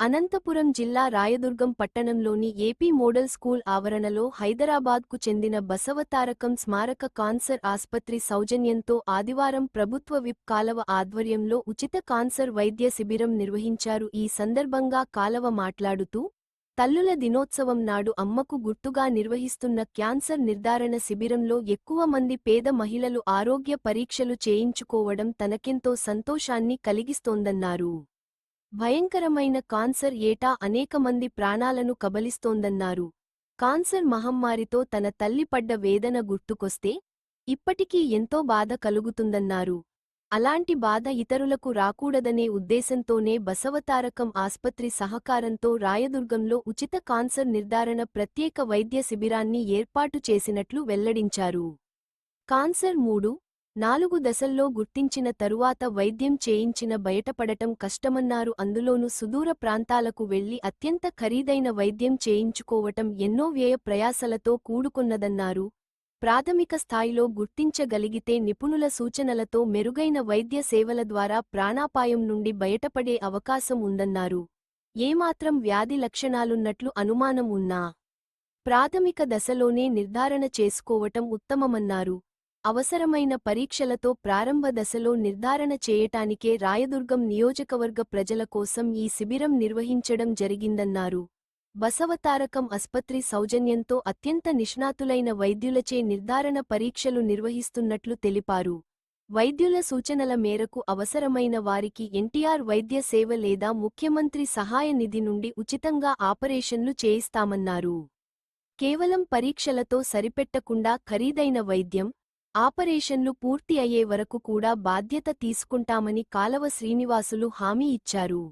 అనంతపురం జిల్లా రాయదుర్గం పట్టణంలోని AP model school ఆవరణలో హైదరాబాద్కు చెందిన బసవతారకం స్మారక కాన్సర్ ఆస్పత్రి సౌజన్యంతో ఆదివారం ప్రభుత్వ విప్ కాలవ ఆధ్వర్యంలో ఉచిత కాన్సర్ వైద్య శిబిరం నిర్వహించారు. ఈ సందర్భంగా కాలవ మాట్లాడుతూ తల్లుల దినోత్సవం నాడు అమ్మకు గుర్తుగా నిర్వహిస్తున్న క్యాన్సర్ నిర్ధారణ శిబిరంలో ఎక్కువ మంది పేద మహిళలు ఆరోగ్య పరీక్షలు చేయించుకోవడం తనకెంతో సంతోషాన్ని కలిగిస్తోందన్నారు. భయంకరమైన కాన్సర్ ఏటా అనేక మంది ప్రాణాలను కబలిస్తోందన్నారు. కాన్సర్ మహమ్మారితో తన తల్లి పడ్డ వేదన గుర్తుకొస్తే ఇప్పటికీ ఎంతో బాధ కలుగుతుందన్నారు. అలాంటి బాధ ఇతరులకు రాకూడదనే ఉద్దేశంతోనే బసవతారకం ఆస్పత్రి సహకారంతో రాయదుర్గంలో ఉచిత కాన్సర్ నిర్ధారణ ప్రత్యేక వైద్య శిబిరాన్ని ఏర్పాటు చేసినట్లు వెల్లడించారు. కాన్సర్ మూడు నాలుగు దశల్లో గుర్తించిన తరువాత వైద్యం చేయించిన బయటపడటం కష్టమన్నారు. అందులోనూ సుదూర ప్రాంతాలకు వెళ్ళి అత్యంత ఖరీదైన వైద్యం చేయించుకోవటం ఎన్నో వ్యయ ప్రయాసలతో కూడుకున్నదన్నారు. ప్రాథమిక స్థాయిలో గుర్తించగలిగితే నిపుణుల సూచనలతో మెరుగైన వైద్య సేవల ద్వారా ప్రాణాపాయం నుండి బయటపడే అవకాశం ఉందన్నారు. ఏమాత్రం వ్యాధి లక్షణాలున్నట్లు అనుమానం ఉన్నా. ప్రాథమిక దశలోనే నిర్ధారణ చేసుకోవటం ఉత్తమమన్నారు. అవసరమైన పరీక్షలతో ప్రారంభ దశలో నిర్ధారణ చేయటానికే రాయదుర్గం నియోజకవర్గ ప్రజల కోసం ఈ శిబిరం నిర్వహించడం జరిగిందన్నారు. బసవతారకం ఆస్పత్రి సౌజన్యంతో అత్యంత నిష్ణాతులైన వైద్యులచే నిర్ధారణ పరీక్షలు నిర్వహిస్తున్నట్లు తెలిపారు. వైద్యుల సూచనల మేరకు అవసరమైన వారికి ఎన్టీఆర్ వైద్య సేవ లేదా ముఖ్యమంత్రి సహాయ నిధి నుండి ఉచితంగా ఆపరేషన్లు చేయిస్తామన్నారు. కేవలం పరీక్షలతో సరిపెట్టకుండా ఖరీదైన వైద్యం ఆపరేషన్లు పూర్తి అయ్యే వరకు కూడా బాధ్యత తీసుకుంటామని కాలవ శ్రీనివాసులు హామీ ఇచ్చారు.